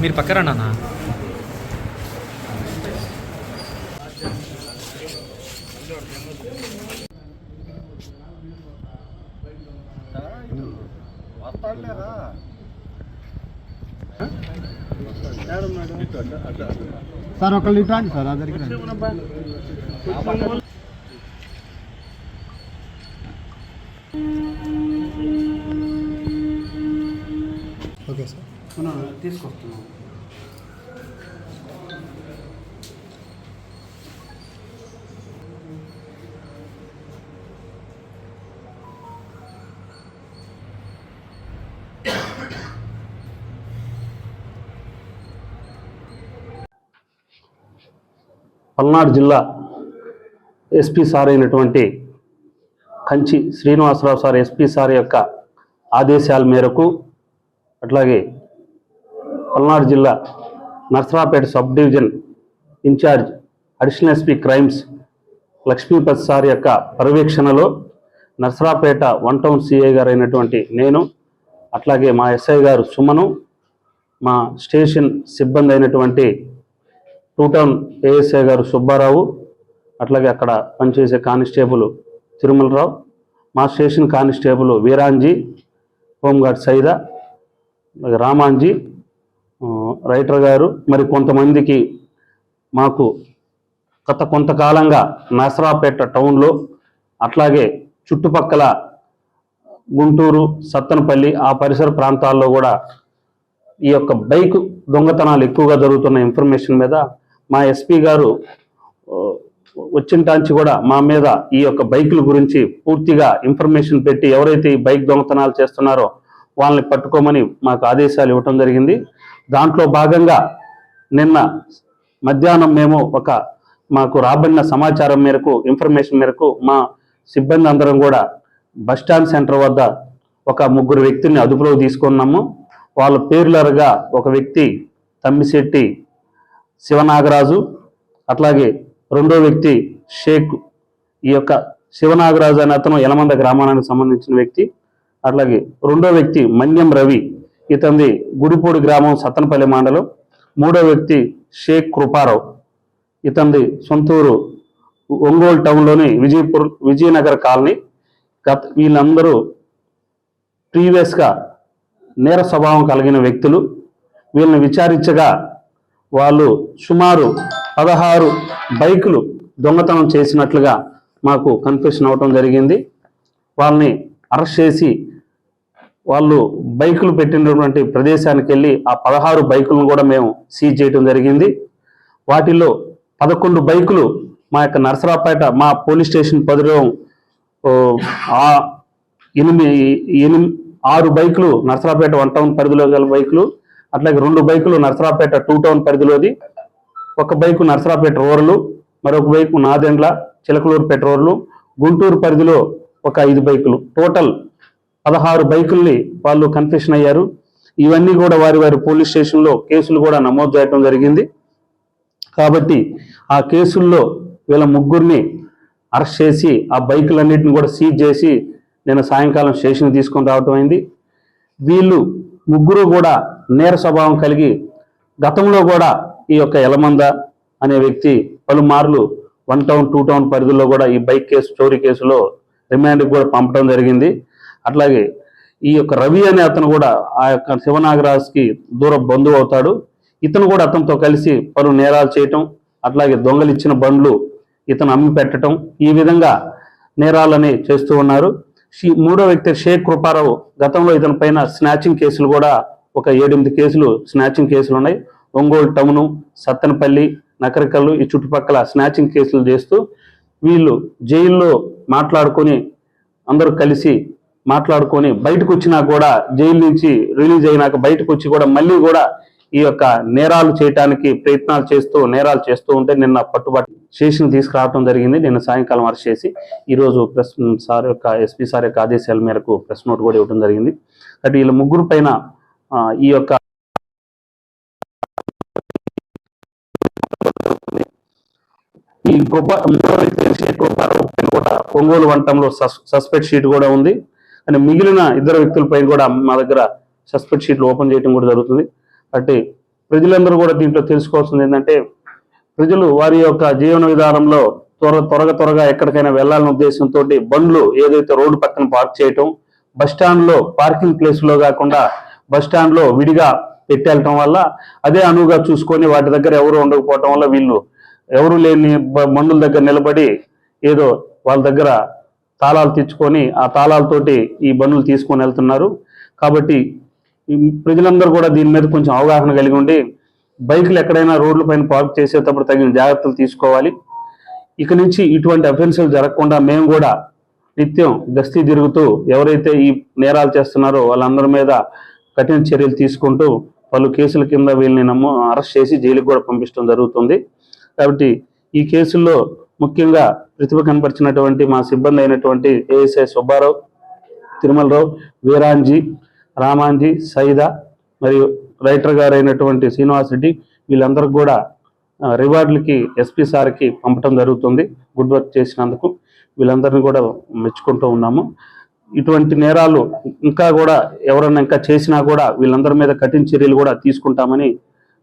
మీరు పక్కన నాన్న? వస్తాడు లేదా సార్ ఒకళ్ళు ఇటు రండి సార్ రండి. Okay sir. మనం తీసుకొస్తున్నాం. పల్నాడు జిల్లా ఎస్పీ సార్ అయినటువంటి Kanchi Srinivasarao sir SP sir యొక్క ఆదేశాల మేరకు అట్లాగే పల్నాడు జిల్లా Narasaraopet sub division incharge additional SP crimes Lakshmipathi sir యొక్క పర్యవేక్షణలో నర్సరాపేట వన్ టౌన్ సిఐ గారు అయినటువంటి నేను అట్లాగే మా ఎస్ఐ గారు సుమను మా స్టేషన్ సిబ్బంది అయినటువంటి టూ టౌన్ ఏఎస్ఐ గారు సుబ్బారావు అట్లాగే అక్కడ పనిచేసే కానిస్టేబుల్ తిరుమలరావు మా station constable Veeranji home guard Saida Ramanji writer గారు మరి కొంతమందికి మాకు గత కొంతకాలంగా నసరాపేట టౌన్లో అట్లాగే చుట్టుపక్కల గుంటూరు సత్తనపల్లి ఆ పరిసర ప్రాంతాల్లో కూడా ఈ యొక్క బైక్ దొంగతనాలు ఎక్కువగా జరుగుతున్న ఇన్ఫర్మేషన్ మీద మా ఎస్పీ గారు ఆ, కూడా మా మీద ఈ యొక్క బైకుల గురించి పూర్తిగా ఇన్ఫర్మేషన్ పెట్టి ఎవరైతే ఈ బైక్ దొంగతనాలు చేస్తున్నారో వాళ్ళని పట్టుకోమని మాకు ఆదేశాలు ఇవ్వటం జరిగింది. దాంట్లో భాగంగా నిన్న మధ్యాహ్నం మేము ఒక మాకు రాబడిన సమాచారం మేరకు ఇన్ఫర్మేషన్ మేరకు మా సిబ్బంది అందరం కూడా బస్టాండ్ సెంటర్ వద్ద ఒక ముగ్గురు వ్యక్తుల్ని అదుపులోకి తీసుకున్నాము. వాళ్ళ పేర్లరగా ఒక వ్యక్తి తమ్మిశెట్టి శివనాగరాజు అట్లాగే రెండో వ్యక్తి షేక్. ఈ యొక్క శివనాగరాజు అనే అతను యలమంద గ్రామానికి సంబంధించిన వ్యక్తి. అట్లాగే రెండో వ్యక్తి మన్యం రవి ఇతంది గుడిపూడి గ్రామం సత్తనపల్లి మండలం. మూడో వ్యక్తి షేక్ కృపారావు ఇతంది సొంతూరు ఒంగోలు టౌన్లోని విజయపూర్ విజయనగర్ కాలనీ. గత వీళ్ళందరూ ప్రీవియస్గా నేర స్వభావం కలిగిన వ్యక్తులు. వీళ్ళని విచారించగా వాళ్ళు సుమారు పదహారు బైకులు దొంగతనం చేసినట్లుగా మాకు కన్ఫ్యూషన్ అవటం జరిగింది. వాళ్ళని అరెస్ట్ చేసి వాళ్ళు బైకులు పెట్టినటువంటి ప్రదేశానికి వెళ్ళి ఆ పదహారు బైకులను కూడా మేము సీజ్ చేయడం జరిగింది. వాటిలో పదకొండు బైకులు మా యొక్క నరసరాపేట మా పోలీస్ స్టేషన్ పరిధిలో ఎనిమిది ఎనిమిది ఆరు బైకులు నరసరాపేట వన్ టౌన్ పరిధిలో గల బైకులు అట్లాగే రెండు బైకులు నర్సరాపేట టూ టౌన్ పరిధిలోది. ఒక బైకు నర్సరాపేట రోర్లు మరొక బైకు నాదెండ్ల చిలకలూరుపేట రోర్లు గుంటూరు పరిధిలో ఒక ఐదు బైకులు. టోటల్ పదహారు బైకుల్ని వాళ్ళు కన్ఫ్యూషన్ అయ్యారు. ఇవన్నీ కూడా వారి వారి పోలీస్ స్టేషన్లో కేసులు కూడా నమోదు చేయడం జరిగింది. కాబట్టి ఆ కేసుల్లో వీళ్ళ ముగ్గురిని అరెస్ట్ చేసి ఆ బైకులన్నిటిని కూడా సీజ్ చేసి నేను సాయంకాలం స్టేషన్కి తీసుకొని రావటం అయింది. వీళ్ళు ముగ్గురు కూడా నేర స్వభావం కలిగి గతంలో కూడా ఈ యొక్క ఎలమంద అనే వ్యక్తి పలుమార్లు వన్ టౌన్ టూ టౌన్ పరిధిలో కూడా ఈ బైక్ కేసు చోరీ కేసులో రిమాండ్కి కూడా పంపడం జరిగింది. అట్లాగే ఈ యొక్క రవి అనే అతను కూడా ఆ యొక్క శివనాగరాజ్కి దూర బంధువు అవుతాడు. ఇతను కూడా అతనితో కలిసి పలు నేరాలు చేయటం అట్లాగే దొంగలు ఇచ్చిన బండ్లు ఇతను అమ్మి పెట్టడం ఈ విధంగా నేరాలని చేస్తూ ఉన్నారు. మూడో వ్యక్తి షేక్ కృపారావు గతంలో ఇతని పైన స్నాచింగ్ కేసులు కూడా ఒక ఏడెనిమిది కేసులు స్నాచింగ్ కేసులు ఉన్నాయి. ఒంగోలు టౌను సత్తనపల్లి నకరికల్లు ఈ చుట్టుపక్కల స్నాచింగ్ కేసులు చేస్తూ వీళ్ళు జైల్లో మాట్లాడుకొని అందరూ కలిసి మాట్లాడుకొని బయటకు వచ్చినా కూడా జైలు నుంచి రిలీజ్ అయినాక బయటకు వచ్చి కూడా మళ్ళీ కూడా ఈ యొక్క నేరాలు చేయటానికి ప్రయత్నాలు చేస్తూ నేరాలు చేస్తూ ఉంటే నిన్న పట్టుబాటు స్టేషన్ తీసుకురావడం జరిగింది. నిన్న సాయంకాలం అరెస్ట్ చేసి ఈరోజు ప్రెస్ సార్ యొక్క ఎస్పీ సార్ యొక్క ఆదేశాల మేరకు ప్రెస్ నోట్ కూడా ఇవ్వడం జరిగింది. అంటే వీళ్ళ ముగ్గురు పైన ఈ యొక్క ఈ గొప్ప కూడా ఒంగోలు వంటంలో సస్ సస్పెక్ట్ షీట్ కూడా ఉంది. అని మిగిలిన ఇద్దరు వ్యక్తులపైన కూడా మా దగ్గర సస్పెక్ట్ షీట్లు ఓపెన్ చేయడం కూడా జరుగుతుంది. అంటే ప్రజలందరూ కూడా దీంట్లో తెలుసుకోవాల్సింది ఏంటంటే ప్రజలు వారి యొక్క జీవన విధానంలో త్వర త్వరగా త్వరగా ఎక్కడికైనా వెళ్ళాలనే ఉద్దేశంతో బండ్లు ఏదైతే రోడ్డు పక్కన పార్క్ చేయటం బస్ స్టాండ్లో పార్కింగ్ ప్లేస్లో కాకుండా బస్ విడిగా పెట్టేయటం వల్ల అదే అనువుగా చూసుకొని వాటి దగ్గర ఎవరు ఉండకపోవటం వల్ల వీళ్ళు ఎవరు లేని మండుల దగ్గర నిలబడి ఏదో వాళ్ళ దగ్గర తాళాలు తెచ్చుకొని ఆ తాళాలతోటి ఈ బండ్లు తీసుకొని వెళ్తున్నారు. కాబట్టి ప్రజలందరూ కూడా దీని మీద కొంచెం అవగాహన కలిగి ఉండి బైకులు ఎక్కడైనా రోడ్ల పైన పార్క్ చేసేటప్పుడు తగిన జాగ్రత్తలు తీసుకోవాలి. ఇక నుంచి ఇటువంటి అఫెన్సులు జరగకుండా మేము కూడా నిత్యం గస్తీ తిరుగుతూ ఎవరైతే ఈ నేరాలు చేస్తున్నారో వాళ్ళందరి మీద కఠిన చర్యలు తీసుకుంటూ పలు కేసుల కింద వీళ్ళని నమ్ము అరెస్ట్ చేసి జైలుకి కూడా పంపించడం జరుగుతుంది. కాబట్టి ఈ కేసుల్లో ముఖ్యంగా ప్రతిభ కనపరిచినటువంటి మా సిబ్బంది అయినటువంటి ఏఎస్ఐ సుబ్బారావు తిరుమలరావు వీరాంజీ రామాంజీ సైదా మరియు రైటర్ గారు అయినటువంటి శ్రీనివాస్ రెడ్డి వీళ్ళందరికీ కూడా రివార్డులకి ఎస్పీ సార్కి పంపడం జరుగుతుంది. గుడ్ వర్క్ చేసినందుకు వీళ్ళందరినీ కూడా మెచ్చుకుంటూ ఉన్నాము. ఇటువంటి నేరాలు ఇంకా కూడా ఎవరన్నా ఇంకా చేసినా కూడా వీళ్ళందరి మీద కఠిన చర్యలు కూడా తీసుకుంటామని